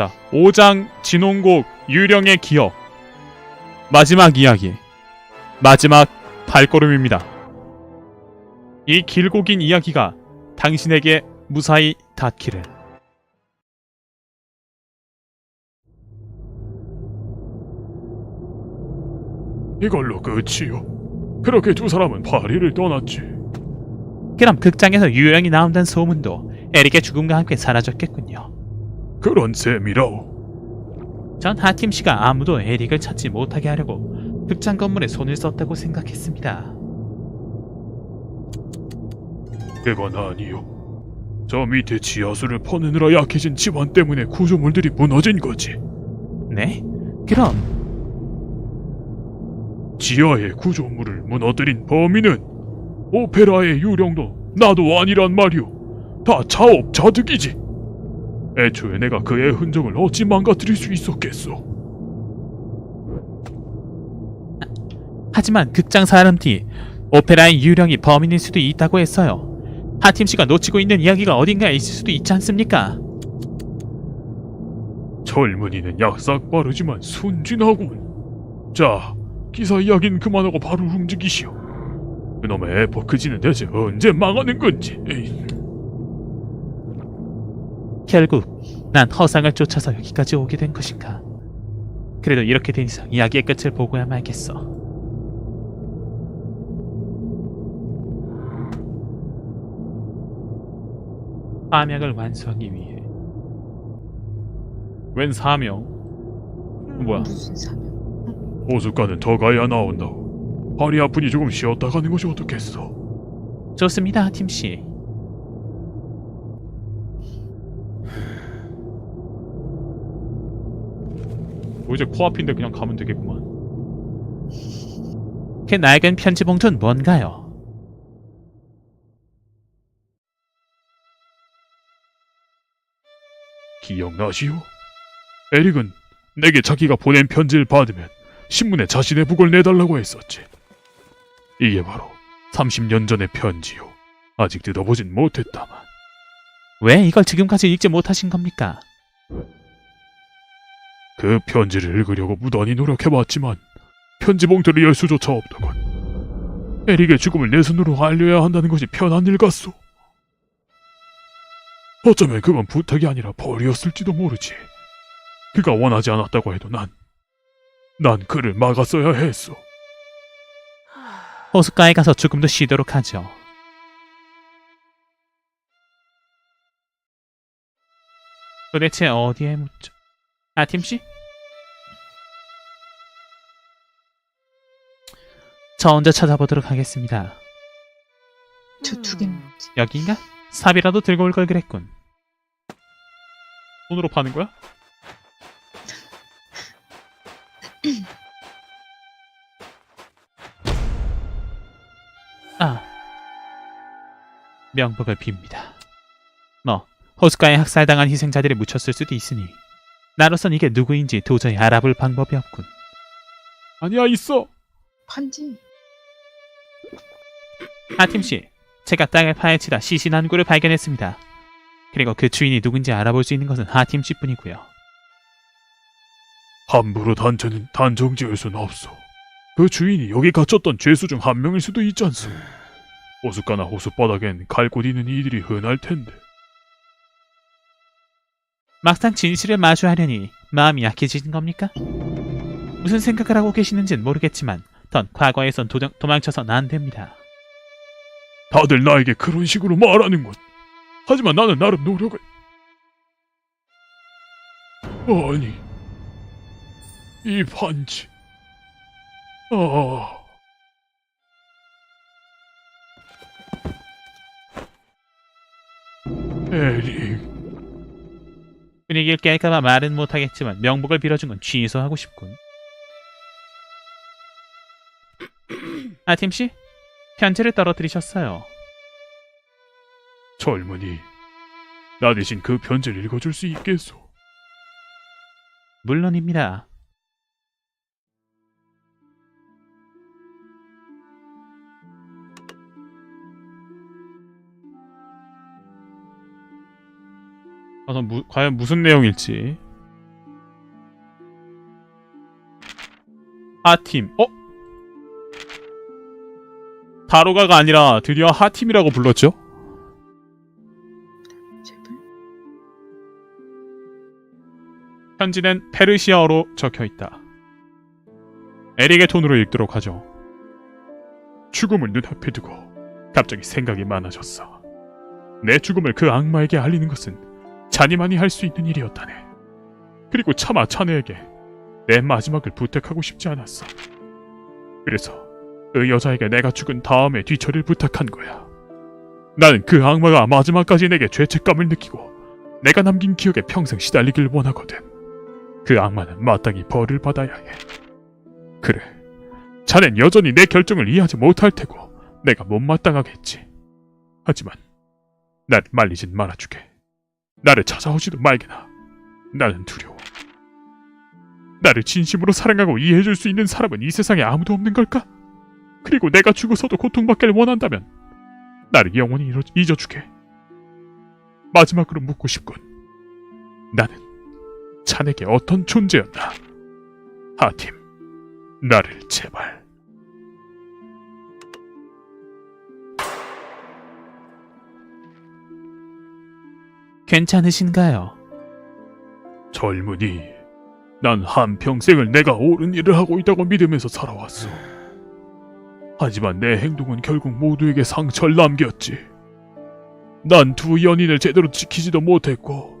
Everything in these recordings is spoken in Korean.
자, 5장 진홍곡 유령의 기억. 마지막 이야기. 마지막 발걸음입니다. 이 길고 긴 이야기가 당신에게 무사히 닿기를. 이걸로 끝이요. 그렇게 두 사람은 파리를 떠났지. 그럼 극장에서 유령이 나온다는 소문도 에릭의 죽음과 함께 사라졌겠군요. 그런 셈이라오. 전 하팀 씨가 아무도 에릭을 찾지 못하게 하려고 극장 건물에 손을 썼다고 생각했습니다. 그건 아니요. 저 밑에 지하수를 퍼내느라 약해진 집안 때문에 구조물들이 무너진 거지. 네? 그럼 지하의 구조물을 무너뜨린 범인은 오페라의 유령도 나도 아니란 말이오. 다 자업자득이지. 애초에 내가 그의 흔적을 어찌 망가뜨릴 수 있었겠소. 하지만 극장 사람들이 오페라의 유령이 범인일 수도 있다고 했어요. 하팀 씨가 놓치고 있는 이야기가 어딘가에 있을 수도 있지 않습니까? 젊은이는 약삭 빠르지만 순진하군. 자, 기사 이야기는 그만하고 바로 움직이시오. 그놈의 에포크지는 대체 언제 망하는 건지. 에이. 결국 난 허상을 쫓아서 여기까지 오게 된 것인가. 그래도 이렇게 된 이상 이야기의 끝을 보고야 말겠어. 사명을 완수하기 위해 웬 사명? 뭐야? 무슨 사명? 호숫가는 더 가야 나온다고. 발이 아프니 조금 쉬었다 가는 것이 어떻겠어. 좋습니다, 팀 씨. 뭐 이제 코앞인데 그냥 가면 되겠구만. 그 낡은 편지 봉투는 뭔가요? 기억나시오? 에릭은 내게 자기가 보낸 편지를 받으면 신문에 자신의 북을 내달라고 했었지. 이게 바로 30년 전의 편지요. 아직 뜯어보진 못했다만. 왜 이걸 지금까지 읽지 못하신 겁니까? 그 편지를 읽으려고 무던히 노력해봤지만 편지 봉투를 열 수조차 없더군. 에릭의 죽음을 내 손으로 알려야 한다는 것이 편한 일 같소. 어쩌면 그건 부탁이 아니라 벌이었을지도 모르지. 그가 원하지 않았다고 해도 난, 난 그를 막았어야 했소. 호숫가에 가서 죽음도 쉬도록 하죠. 도대체 어디에 묻죠? 아, 팀 씨? 저 혼자 찾아보도록 하겠습니다. 저두 개는 뭐지? 여기인가? 삽이라도 들고 올 걸 그랬군. 손으로 파는 거야? 아, 명복을 빕니다. 뭐, 호숫가에 학살당한 희생자들이 묻혔을 수도 있으니 나로선 이게 누구인지 도저히 알아볼 방법이 없군. 아니야, 있어. 판지? 하팀 씨, 제가 땅을 파헤치다 시신 한 구를 발견했습니다. 그리고 그 주인이 누군지 알아볼 수 있는 것은 하팀 씨 뿐이고요. 함부로 단체는 단정 지을 순 없어. 그 주인이 여기 갇혔던 죄수 중 한 명일 수도 있지 않소. 호숫가나 호숫바닥엔 갈곳 있는 이들이 흔할 텐데. 막상 진실을 마주하려니 마음이 약해지는 겁니까? 무슨 생각을 하고 계시는지는 모르겠지만 던 과거에선 도망쳐선 안 됩니다. 다들 나에게 그런 식으로 말하는군. 하지만 나는 나름 노력을. 아니, 이 반지. 아, 에릭, 분위기를 깰까봐 말은 못하겠지만 명복을 빌어준 건 취소하고 싶군. 아팀 씨, 현채를 떨어뜨리셨어요. 젊은이, 나 대신 그 편지를 읽어줄 수 있겠소? 물론입니다. 어, 무, 과연 무슨 내용일지. 아팀, 어? 다로가가 아니라 드디어 하팀이라고 불렀죠? 제발. 편지는 페르시아어로 적혀 있다. 에릭의 톤으로 읽도록 하죠. 죽음을 눈앞에 두고 갑자기 생각이 많아졌어. 내 죽음을 그 악마에게 알리는 것은 자니만이 할 수 있는 일이었다네. 그리고 차마 자네에게 내 마지막을 부탁하고 싶지 않았어. 그래서 그 여자에게 내가 죽은 다음에 뒤처리를 부탁한 거야. 나는 그 악마가 마지막까지 내게 죄책감을 느끼고 내가 남긴 기억에 평생 시달리길 원하거든. 그 악마는 마땅히 벌을 받아야 해. 그래. 자넨 여전히 내 결정을 이해하지 못할 테고 내가 못마땅하겠지. 하지만 나를 말리진 말아주게. 나를 찾아오지도 말게나. 나는 두려워. 나를 진심으로 사랑하고 이해해줄 수 있는 사람은 이 세상에 아무도 없는 걸까? 그리고 내가 죽어서도 고통받기를 원한다면 나를 영원히 잊어주게. 마지막으로 묻고 싶군. 나는 자네게 어떤 존재였나? 하팀, 나를 제발. 괜찮으신가요? 젊은이, 난 한평생을 내가 옳은 일을 하고 있다고 믿으면서 살아왔어. 하지만 내 행동은 결국 모두에게 상처를 남겼지. 난 두 연인을 제대로 지키지도 못했고,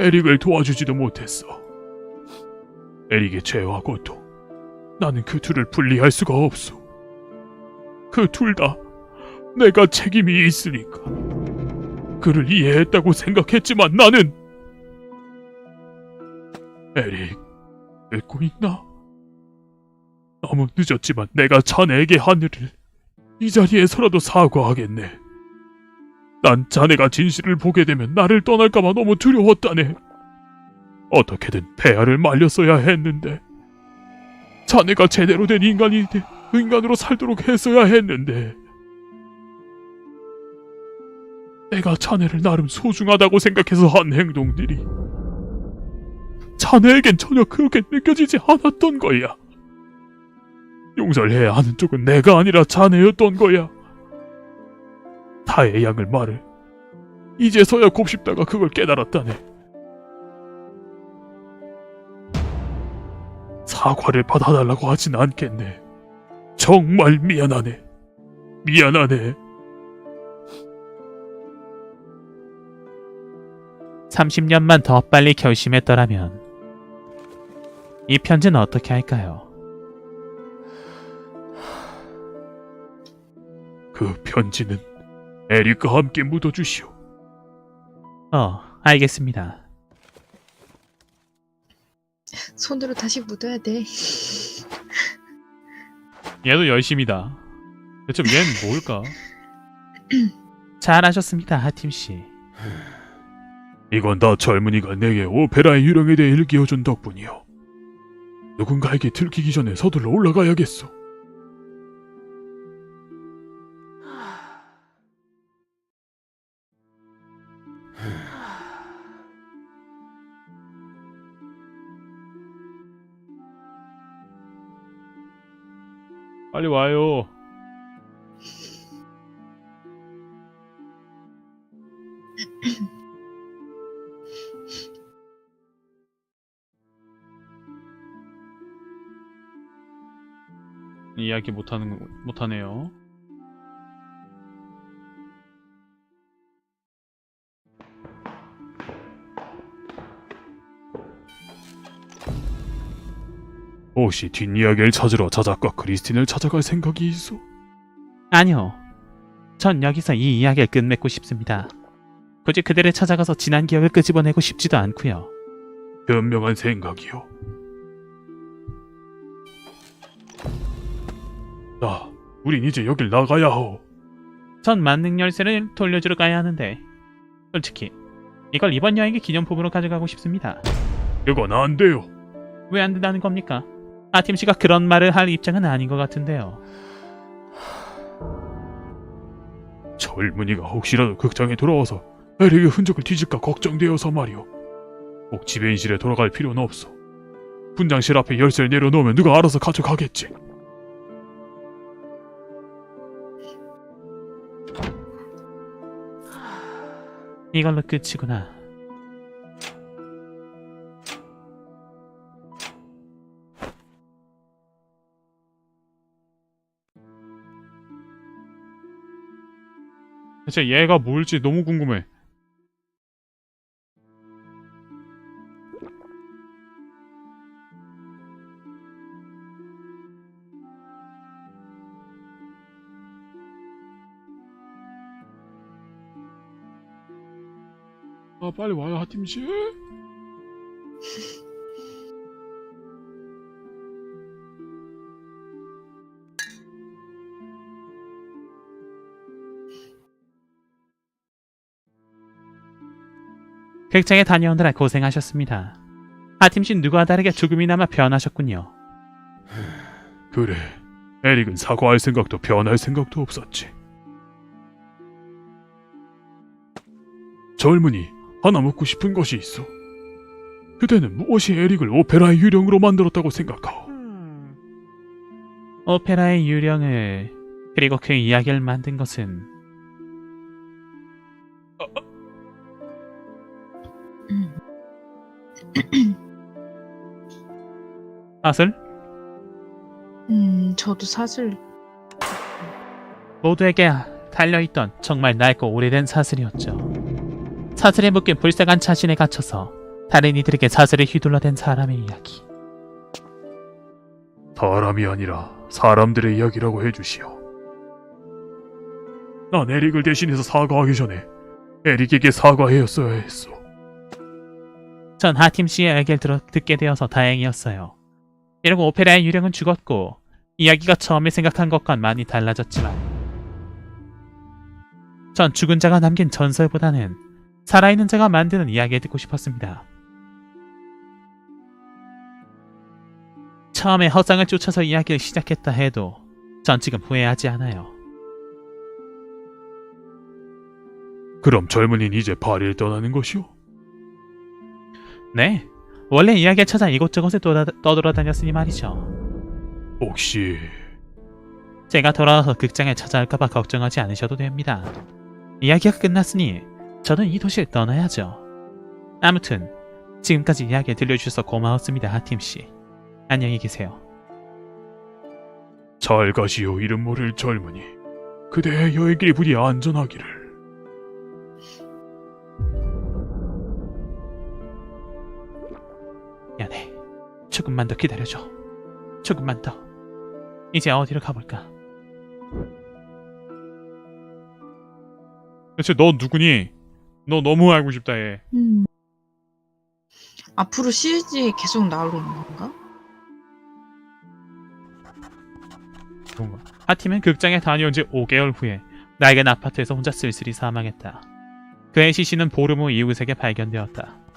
에릭을 도와주지도 못했어. 에릭의 죄와 고통, 나는 그 둘을 분리할 수가 없어. 그 둘 다 내가 책임이 있으니까. 그를 이해했다고 생각했지만 나는 에릭, 듣고 있나? 너무 늦었지만 내가 자네에게 한 일을 이 자리에서라도 사과하겠네. 난 자네가 진실을 보게 되면 나를 떠날까봐 너무 두려웠다네. 어떻게든 폐하를 말렸어야 했는데. 자네가 제대로 된 인간이 돼, 인간으로 살도록 했어야 했는데. 내가 자네를 나름 소중하다고 생각해서 한 행동들이 자네에겐 전혀 그렇게 느껴지지 않았던 거야. 용서를 해야 하는 쪽은 내가 아니라 자네였던 거야. 타의 양을 말을 이제서야 곱씹다가 그걸 깨달았다네. 사과를 받아달라고 하진 않겠네. 정말 미안하네. 미안하네. 30년만 더 빨리 결심했더라면 이 편지는 어떻게 할까요? 그 편지는 에릭과 함께 묻어주시오. 어, 알겠습니다. 손으로 다시 묻어야 돼. 얘도 열심이다. 대체 얘는 뭘까? 잘하셨습니다, 하팀 씨. 이건 다 젊은이가 내게 오페라의 유령에 대해 일깨워준 덕분이오. 누군가에게 들키기 전에 서둘러 올라가야겠어. 빨리 와요. 이야기 못하는 못하네요. 혹시 뒷이야기를 찾으러 자작과 크리스틴을 찾아갈 생각이 있어? 아니요. 전 여기서 이 이야기를 끝맺고 싶습니다. 굳이 그들을 찾아가서 지난 기억을 끄집어내고 싶지도 않고요. 현명한 생각이오. 자, 우린 이제 여길 나가야 하오. 전 만능 열쇠를 돌려주러 가야 하는데 솔직히 이걸 이번 여행의 기념품으로 가져가고 싶습니다. 그건 안 돼요. 왜 안 된다는 겁니까? 아팀 씨가 그런 말을 할 입장은 아닌 것 같은데요. 젊은이가 혹시라도 극장에 돌아와서 에릭의 흔적을 뒤질까 걱정되어서 말이오. 꼭 지배인실에 돌아갈 필요는 없어. 분장실 앞에 열쇠를 내려놓으면 누가 알아서 가져가겠지. 이걸로 끝이구나. 대체 얘가 뭘지 너무 궁금해. 아 빨리 와요 하팀 씨. 극장에 다녀오느라 고생하셨습니다. 씨 누구와 다르게 조금이나마 변하셨군요. 그래. 에릭은 사과할 생각도 변할 생각도 없었지. 젊은이 하나 묻고 싶은 것이 있어. 그대는 무엇이 에릭을 오페라의 유령으로 만들었다고 생각하오? 오페라의 유령을 그리고 그 이야기를 만든 것은 사슬? 음, 저도 사실 모두에게 달려있던 정말 낡고 오래된 사슬이었죠. 사슬에 묶인 불쌍한 자신에 갇혀서 다른 이들에게 사슬을 휘둘러댄 사람의 이야기. 사람이 아니라 사람들의 이야기라고 해주시오. 난 에릭을 대신해서 사과하기 전에 에릭에게 사과해였어야 했어. 전 하팀 씨의 들어 듣게 되어서 다행이었어요. 이러고 오페라의 유령은 죽었고 이야기가 처음에 생각한 것과는 많이 달라졌지만 전 죽은 자가 남긴 전설보다는 살아있는 자가 만드는 이야기를 듣고 싶었습니다. 처음에 허상을 쫓아서 이야기를 시작했다 해도 전 지금 후회하지 않아요. 그럼 젊은이는 이제 파리를 떠나는 것이오? 네, 원래 이야기를 찾아 이곳저곳에 떠다, 떠돌아 다녔으니 말이죠. 혹시 제가 돌아와서 극장에 찾아올까봐 걱정하지 않으셔도 됩니다. 이야기가 끝났으니 저는 이 도시를 떠나야죠. 아무튼 지금까지 이야기 들려주셔서 고마웠습니다, 하팀씨. 안녕히 계세요. 잘 가시오 이름 모를 젊은이. 그대의 여행길이 부디 안전하기를. 미안해. 조금만 더 기다려줘. 조금만 더. 이제 어디로 가볼까? 대체 너 누구니? 너 너무 알고 싶다 얘. 음. 앞으로 시리즈에 계속 나오는 건가? 그런가? 하팀은 극장에 다녀온 지 5개월 후에 낡은 아파트에서 혼자 쓸쓸히 사망했다. 그의 시신은 보름 후 이웃에게 발견되었다.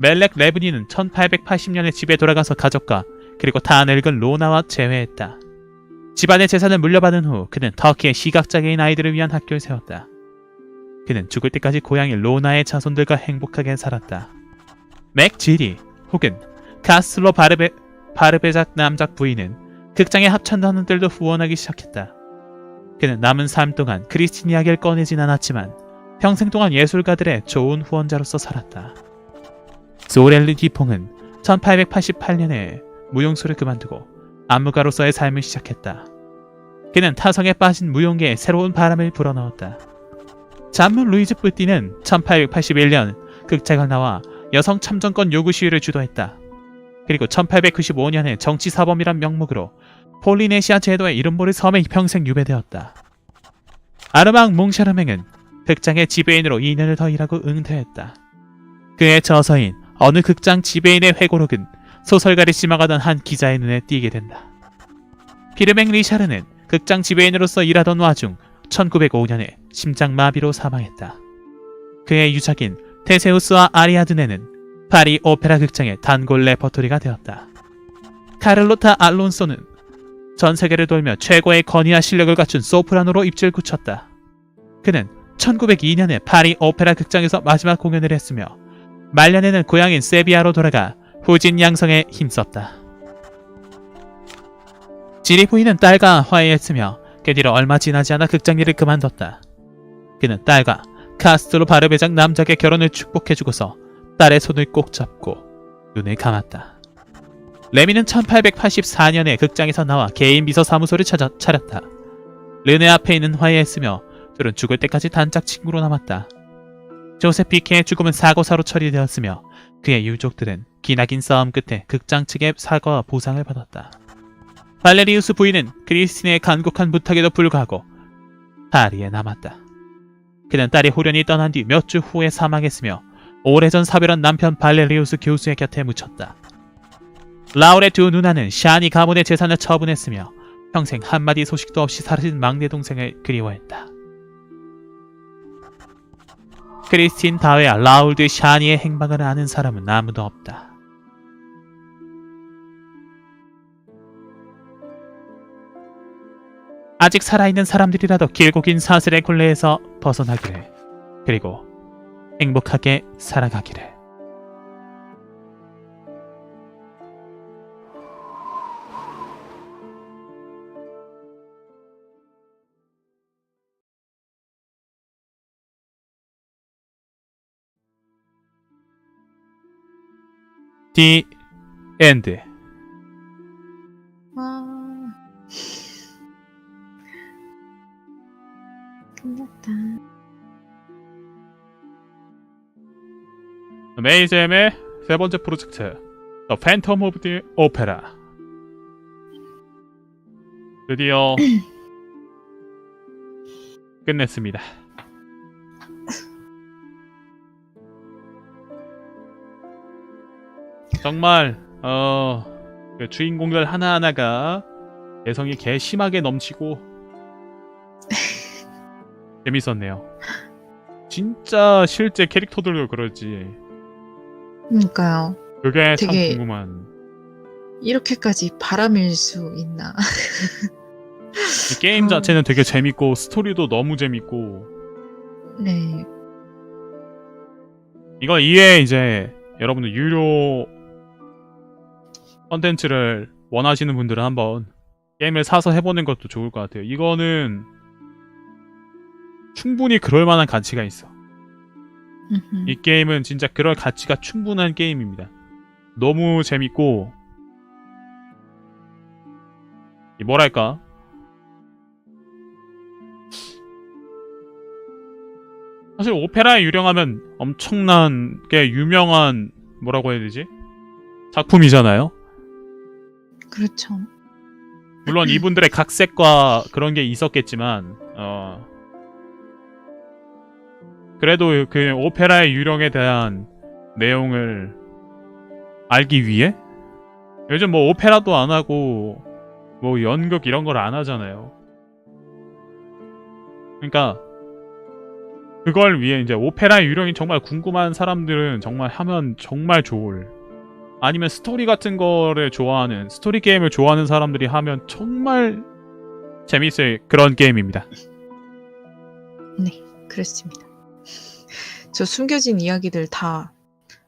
멜렉 레브니는 1880년에 집에 돌아가서 가족과 그리고 다 늙은 로나와 재회했다. 집안의 재산을 물려받은 후 그는 터키의 시각장애인 아이들을 위한 학교를 세웠다. 그는 죽을 때까지 고향인 로나의 자손들과 행복하게 살았다. 맥 지리 혹은 카슬로 바르베, 바르베작 남작 부인은 극장의 합창단원들도 후원하기 시작했다. 그는 남은 삶 동안 크리스틴 이야기를 꺼내진 않았지만 평생 동안 예술가들의 좋은 후원자로서 살았다. 소렐리 디퐁은 1888년에 무용수를 그만두고 안무가로서의 삶을 시작했다. 그는 타성에 빠진 무용계에 새로운 바람을 불어넣었다. 잔문 루이즈 뿌띠는 1881년 극장을 나와 여성 참정권 요구 시위를 주도했다. 그리고 1895년에 정치사범이란 명목으로 폴리네시아 제도의 이름모를 섬에 평생 유배되었다. 아르망 몽샤르맹은 극장의 지배인으로 2년을 더 일하고 은퇴했다. 그의 저서인 어느 극장 지배인의 회고록은 소설가를 심어가던 한 기자의 눈에 띄게 된다. 피르맹 리샤르는 극장 지배인으로서 일하던 와중 1905년에 심장마비로 사망했다. 그의 유작인 테세우스와 아리아드네는 파리 오페라 극장의 단골 레퍼토리가 되었다. 카를로타 알론소는 전 세계를 돌며 최고의 건의와 실력을 갖춘 소프라노로 입지를 굳혔다. 그는 1902년에 파리 오페라 극장에서 마지막 공연을 했으며 말년에는 고향인 세비야로 돌아가 후진 양성에 힘썼다. 지리 부인은 딸과 화해했으며 그 뒤로 얼마 지나지 않아 극장 일을 그만뒀다. 그는 딸과 카스트로 바르베장 남작의 결혼을 축복해주고서 딸의 손을 꼭 잡고 눈을 감았다. 레미는 1884년에 극장에서 나와 개인 비서 사무소를 찾아, 차렸다. 르네 앞에 있는 화해했으며 둘은 죽을 때까지 단짝 친구로 남았다. 조셉 비케의 죽음은 사고사로 처리되었으며 그의 유족들은 기나긴 싸움 끝에 극장 측의 사과와 보상을 받았다. 발레리우스 부인은 크리스틴의 간곡한 부탁에도 불구하고 파리에 남았다. 그는 딸이 호련히 떠난 뒤 몇 주 후에 사망했으며 오래전 사별한 남편 발레리우스 교수의 곁에 묻혔다. 라울의 두 누나는 샤니 가문의 재산을 처분했으며 평생 한마디 소식도 없이 사라진 막내 동생을 그리워했다. 크리스틴 다웨와 라울 드 샤니의 행방을 아는 사람은 아무도 없다. 아직 살아있는 사람들이라도 길고 긴 사슬의 굴레에서 벗어나기를 그리고 행복하게 살아가기를 디 엔드 와. 끝났다. 메이잼의 세 번째 프로젝트 The Phantom of the Opera 드디어 끝냈습니다. 정말 어, 그 주인공들 하나하나가 개성이 개 심하게 넘치고 재밌었네요. 진짜 실제 캐릭터들도 그러지. 그러니까요. 그게 참 되게- 궁금한. 이렇게까지 바람일 수 있나? 이 게임 어. 자체는 되게 재밌고 스토리도 너무 재밌고 네. 이거 이외에 이제 여러분들 유료 컨텐츠를 원하시는 분들은 한번 게임을 사서 해보는 것도 좋을 것 같아요. 이거는 충분히 그럴 만한 가치가 있어. 이 게임은 진짜 그럴 가치가 충분한 게임입니다. 너무 재밌고 이 뭐랄까 사실 오페라에 유령하면 엄청난 게 유명한 뭐라고 해야 되지 작품이잖아요. 그렇죠. 물론 이분들의 각색과 그런 게 있었겠지만 어 그래도 그 오페라의 유령에 대한 내용을 알기 위해 요즘 뭐 오페라도 안 하고 뭐 연극 이런 걸 안 하잖아요. 그러니까 그걸 위해 이제 오페라의 유령이 정말 궁금한 사람들은 정말 하면 정말 좋을 아니면 스토리 같은 거를 좋아하는 스토리 게임을 좋아하는 사람들이 하면 정말 재밌을 그런 게임입니다. 네, 그렇습니다. 저 숨겨진 이야기들 다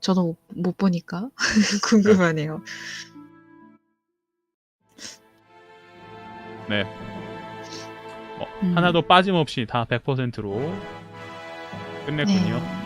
저도 못, 못 보니까 궁금하네요. 네. 음. 하나도 빠짐없이 다 100%로 끝냈군요. 네.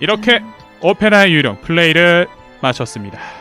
이렇게 오페라의 유령 플레이를 마쳤습니다.